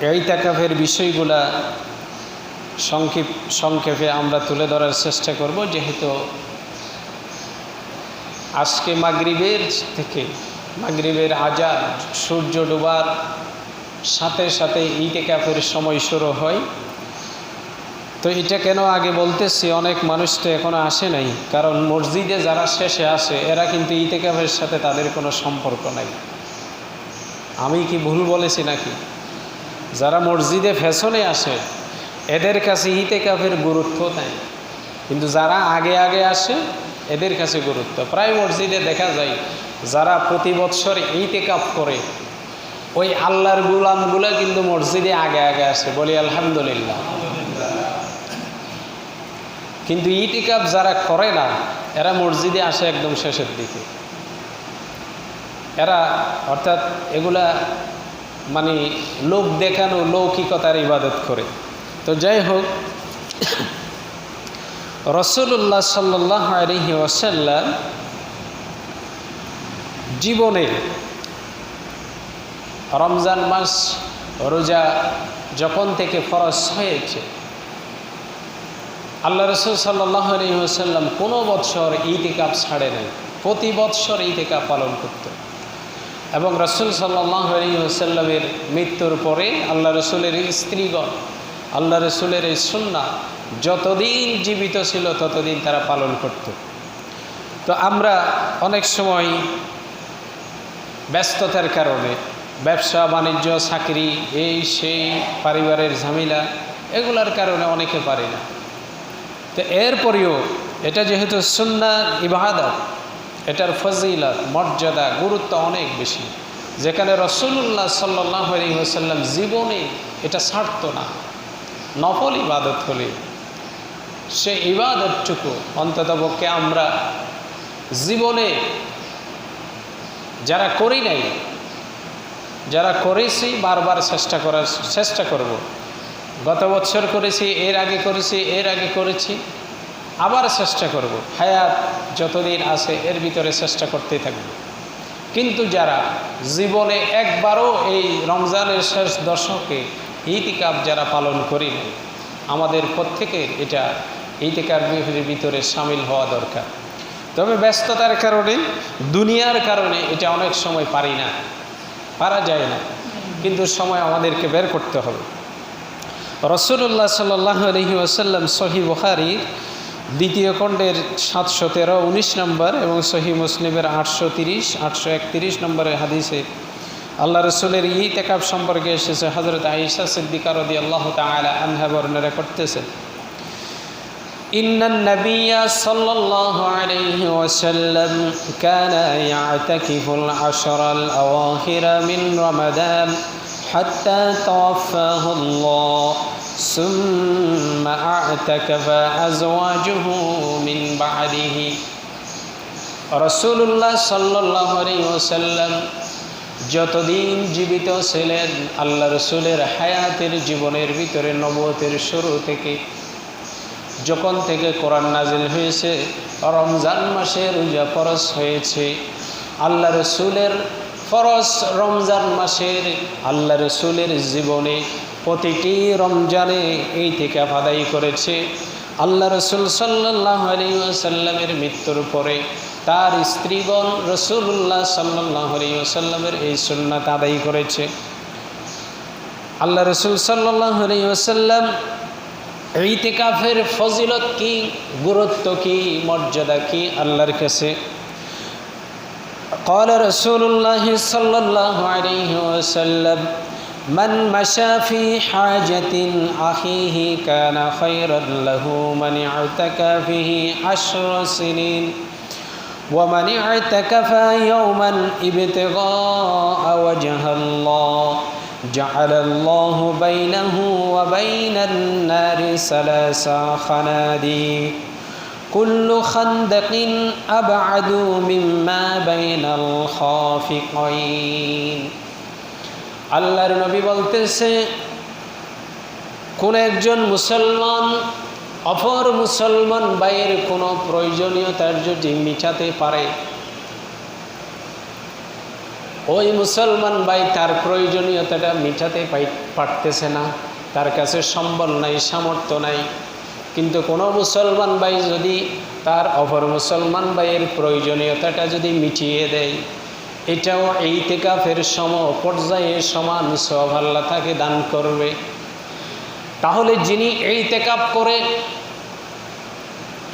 এই তাকাফের বিষয়গুলা সংক্ষেপ সংক্ষেপে আমরা তুলে ধরার চেষ্টা করব, যেহেতু আজকে মাগরিবের থেকে মাগরিবের আজাদ সূর্য ডোবার সাথে সাথে ইটেকাফের সময় শুরু হয়। তো এটা কেন আগে বলতেছি? অনেক মানুষ তো এখনও আসে নাই। কারণ মসজিদে যারা শেষে আসে, এরা কিন্তু ইতেকাফের সাথে তাদের কোনো সম্পর্ক নাই। আমি কি ভুল বলেছি নাকি? যারা মসজিদে ফ্যাশনে আসে, এদের কাছে ইতেকাফের গুরুত্ব নেয় কিন্তু যারা আগে আগে আসে, এদের কাছে গুরুত্ব। প্রায় মসজিদে দেখা যায়, যারা প্রতি বৎসর ইতেকাফ করে, ওই আল্লাহর গুলামগুলো কিন্তু মসজিদে আগে আগে আসে বলি আলহামদুলিল্লাহ। কিন্তু ইটিকাপ যারা করে না, এরা মসজিদে আসে একদম শেষের দিকে। এরা অর্থাৎ এগুলা মানে লোক দেখানো লৌকিকতার ইবাদত করে। তো যাই হোক, রসুল্লাহ সাল্লাহ আলহি ওয়াসাল্লাম জীবনে রমজান মাস রোজা যখন থেকে ফরজ হয়েছে, আল্লাহ রসুল সাল্লাহ আলহিহাসাল্লাম কোনো বৎসর ইতিকাপ ছাড়ে নাই, প্রতি বৎসর ইতিকাপ পালন করত এবং রসুল সাল্লাহ আলহিহাসাল্লামের মৃত্যুর পরে আল্লাহ রসুলের স্ত্রীগণ, আল্লাহ রসুলের এই সুন্না যতদিন জীবিত ছিল ততদিন তারা পালন করত। তো আমরা অনেক সময় ব্যস্ততার কারণে, ব্যবসা, বাণিজ্য, চাকরি, এই সেই পরিবারের ঝামেলা এগুলার কারণে অনেকে পারে না। তো এরপরেও এটা যেহেতু সুন্না ইবাহাদত এটার ফজিলত, মর্যাদা, গুরুত্ব অনেক বেশি যেখানে রসুল্লাহ সাল্লাহ আলহিহাসাল্লাম জীবনে এটা ছাড়ত না নফল ইবাদত হলে সে ইবাদতটুকু অন্ততপক্ষে আমরা জীবনে যারা করি নাই, যারা করেছি বারবার চেষ্টা করার চেষ্টা করব। গত বছর করেছি, এর আগে করেছি, এর আগে করেছি আবার চেষ্টা করব। হায়াত যতদিন আছে, এর ভিতরে চেষ্টা করতে থাকব। কিন্তু যারা জীবনে একবারও এই রমজানের শেষ দশকে ইতিকাপ যারা পালন করি আমাদের প্রত্যেকের এটা ইতিকার ভিতরে সামিল হওয়া দরকার। তবে ব্যস্ততার কারণে, দুনিয়ার কারণে এটা অনেক সময় পারি না, পারা যায় না। কিন্তু সময় আমাদেরকে বের করতে হবে। রসুল্লাহ সাল্লাহ আলহি আসাল্লাম সহি বখারির দ্বিতীয় খণ্ডের সাতশো তেরো উনিশ নম্বর এবং সহি মুসলিমের আটশো তিরিশ আটশো একত্রিশ নম্বরের হাদিসে আল্লাহ রসুলের ই তেকাব সম্পর্কে এসেছে হজরত আইসা সিদ্দিকার রদি আল্লাহ তালা আনহা বর্ণনা করতেছেন إن النبي صلى الله عليه وسلم كان يعتكف العشر الأواخر من رمضان حتى توفاه الله ثم اعتكف أزواجه من بعده رسول الله صلى الله عليه وسلم যতদিন জীবিত ছিলেন আল্লাহ রসুলের হায়াতের জীবনের ভিতরে নবতের শুরু থেকে যখন থেকে কোরআন নাজিল হয়েছে রমজান মাসে রোজা ফরজ হয়েছে আল্লাহ রসুলের ফরজ রমজান মাসের আল্লাহ রসুলের জীবনে প্রতিটি রমজানে এই থেকে আদায় করেছে। আল্লাহ রসুল সাল্লাহ আলিয়াসাল্লামের মৃত্যুর পরে তার স্ত্রীগণ রসুল্লাহ সাল্লাহ আলিয়াসাল্লামের এই সুন্নাত আদায় করেছে। আল্লাহ রসুল সাল্লাহ আলিয়াসাল্লাম ইতিকাফের ফজিলত কি, গুরুত্ব কি, মর্যাদা কি আল্লাহর কাছে? قال رسول الله صلى الله عليه وسلم من مشى في حاجة أخيه كان خيرا له من اعتكافه عشر سنين ومن اعتكف يوما ابتغاء وجه الله جعل الله بينه وبين النار ثلاث خناديق. كل خندق أبعد مما بين الخافقين আল্লাহর নবী বলতেছে কোন একজন মুসলমান অপর মুসলমান ভাইয়ের কোনো প্রয়োজনীয়তার যদি মিটাতে পারে ওই মুসলমান ভাই তার প্রয়োজনীয়তাটা মিটাতে পাই পারতেছে না তার কাছে সম্বল নাই সামর্থ্য নাই কিন্তু কোনো মুসলমান ভাই যদি তার অপর মুসলমান ভাইয়ের প্রয়োজনীয়তাটা যদি মিটিয়ে দেয়, এটাও এই তেকাফের সম পর্যায়ে সমান সব আল্লাহ তাকে দান করবে। তাহলে যিনি এই তেকাপ করে,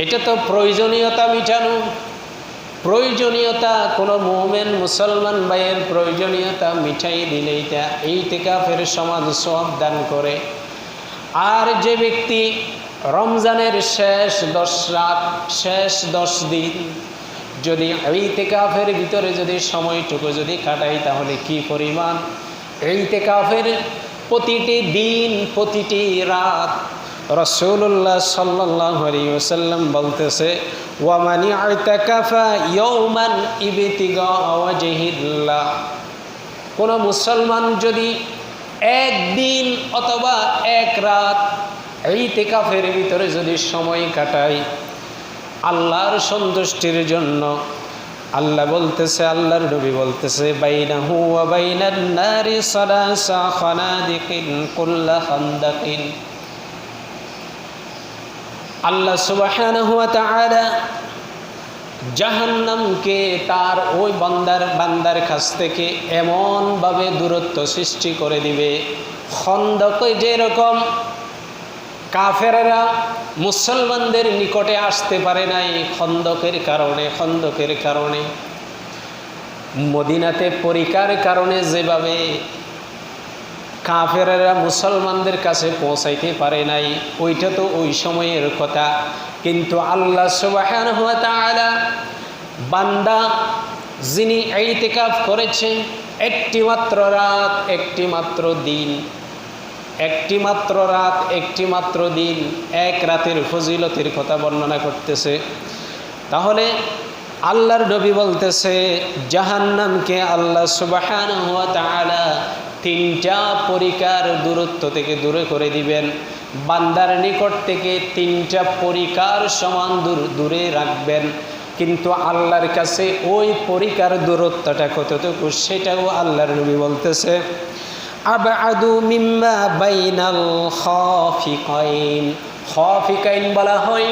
এটা তো প্রয়োজনীয়তা মিটানো। প্রয়োজনীয়তা, কোনো মোমেন মুসলমান ভাইয়ের প্রয়োজনীয়তা মিঠাই দিলে এটা এই তেকাফের সমাজ সব দান করে। আর যে ব্যক্তি রমজানের শেষ দশ রাত, শেষ দশ দিন, যদি এই তেকাফের ভিতরে যদি সময়টুকু যদি কাটাই, তাহলে কি পরিমাণ? এই তেকাফের প্রতিটি দিন, প্রতিটি রাত রসুল্লাহ সাল্লাহ ওসাল্লাম বলতেছে, ওয়ামানি আয়তাকাফা ইয়ৌমান ইবেতিগা ওয়াজহিল্লাহ। কোনো মুসলমান যদি একদিন অথবা এক রাত এই তেকাফের ভিতরে যদি সময় কাটাই, আল্লাহর সন্তুষ্টির জন্য আল্লাহ বলতেছে, আল্লাহর নবী বলতেছে, বাইনাহু ওয়া বাইনান নারি সালাসা খানাদিকিন কুল্লা খান্দাকিন আল্লাহ তাআলা জাহান্নামকে তার ওই বান্দার বান্দার কাছ থেকে এমনভাবে দূরত্ব সৃষ্টি করে দিবে, খন্দকে যেরকম কাফেরেরা মুসলমানদের নিকটে আসতে পারে নাই খন্দকের কারণে খন্দকের কারণে। মদিনাতে পরিকার কারণে যেভাবে কাফেরেরা মুসলমানদের কাছে পৌঁছাইতে পারে নাই, ওইটা তো ওই সময়ের কথা। কিন্তু আল্লাহ সুবাহান বান্দা যিনি এইতেকাফ করেছে একটি মাত্র রাত, একটিমাত্র দিন একটি মাত্র রাত একটি মাত্র দিন, এক রাতের ফজিলতের কথা বর্ণনা করতেছে। তাহলে আল্লাহর নবী বলতেছে, জাহান্নামকে আল্লাহ সুবাহান তিনটা পরিকার দূরত্ব থেকে দূরে করে দিবেন। বান্দার নিকট থেকে তিনটা পরিকার সমান দূর, দূরে রাখবেন। কিন্তু আল্লাহর কাছে ওই পরিকার দূরত্বটা কতটুকু, সেটাও আল্লাহর নবী বলতেছে। আবাদু মিম্মা বাইনাল খাফিকাইন। খাফিকাইন বলা হয়,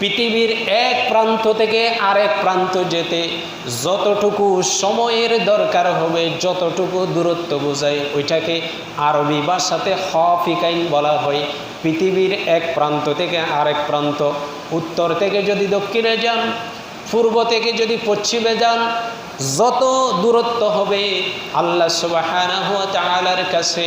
পৃথিবীর এক প্রান্ত থেকে আরেক প্রান্ত যেতে যতটুকু সময়ের দরকার হবে, যতটুকু দূরত্ব বোঝায়, ওইটাকে আরবি ভাষাতে হফিকাইন বলা হয়। পৃথিবীর এক প্রান্ত থেকে আরেক প্রান্ত, উত্তর থেকে যদি দক্ষিণে যান, পূর্ব থেকে যদি পশ্চিমে যান যত দূরত্ব হবে, আল্লাহ তাআলার কাছে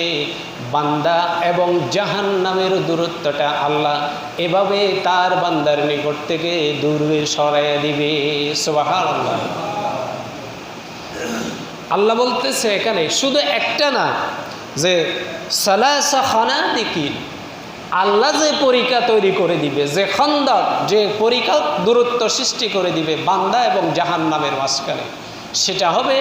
বান্দা এবং জাহান নামের দূরত্বটা আল্লাহ এভাবে তার বান্দার নিকট থেকে দূরে সরাইয়া দিবে। সুবাহান আল্লাহ বলতেছে এখানে, শুধু একটা না, যে সালাসা খানা দিকিন আল্লাহ যে পরীক্ষা তৈরি করে দিবে, যে খন্দক, যে পরীক্ষা দূরত্ব সৃষ্টি করে দিবে বান্দা এবং জাহান নামের মাঝখানে। সেটা হবে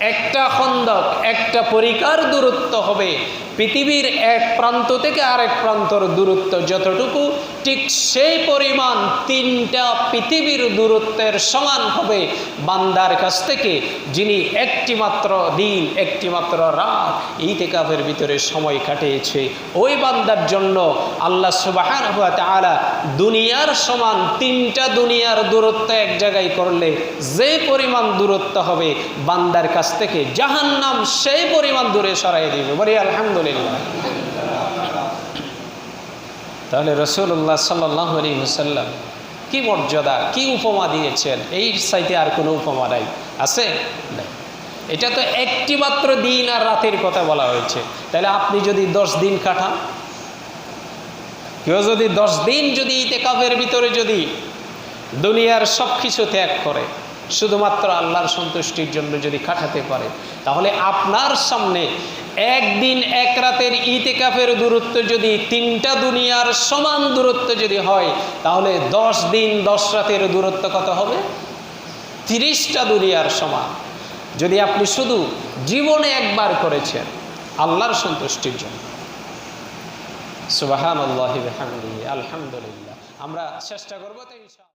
একটা খন্দক একটা পরিকার দূরত্ব হবে। পৃথিবীর এক প্রান্ত থেকে আরেক প্রান্তর দূরত্ব যতটুকু, ঠিক সেই পরিমাণ তিনটা পৃথিবীর দূরত্বের সমান হবে বান্দার কাছ থেকে, যিনি একটি মাত্র দিন একটি মাত্র রাত ইতেকাফের ভিতরে সময় কাটিয়েছে। ওই বান্দার জন্য আল্লাহ সুবাহান তালা দুনিয়ার সমান তিনটা দুনিয়ার দূরত্ব এক জায়গায় করলে যে পরিমাণ দূরত্ব হবে বান্দার কাছ থেকে, জাহান্নাম সেই পরিমাণ দূরে সরাই দিবে। বলি, আলহামদুলিল্লাহ। তাহলে রসুল্লাহ সাল্লাহ আলী হুসাল্লাম কি মর্যাদা, কি উপমা দিয়েছেন? এই সাইতে আর কোনো উপমা নাই। আছে? এটা তো একটি মাত্র দিন আর রাতের কথা বলা হয়েছে। তাহলে আপনি যদি দশ দিন কাটান, কেউ যদি দশ দিন যদি ইতেকাফের ভিতরে যদি দুনিয়ার সব কিছু ত্যাগ করে, শুধুমাত্র আল্লাহর সন্তুষ্টির জন্য যদি কাটাতে পারে, তাহলে আপনার সামনে একদিন এক রাতের ইতেকাফের দূরত্ব যদি তিনটা দুনিয়ার সমান দূরত্ব যদি হয়, তাহলে দশ দিন দশ রাতের দূরত্ব কত হবে? তিরিশটা দুনিয়ার সমান। যদি আপনি শুধু জীবনে একবার করেছেন, আল্লাহর সন্তুষ্টির জন্য। সুবাহান আল্লাহ আলহামদুলিল্লাহ। আমরা চেষ্টা করব তো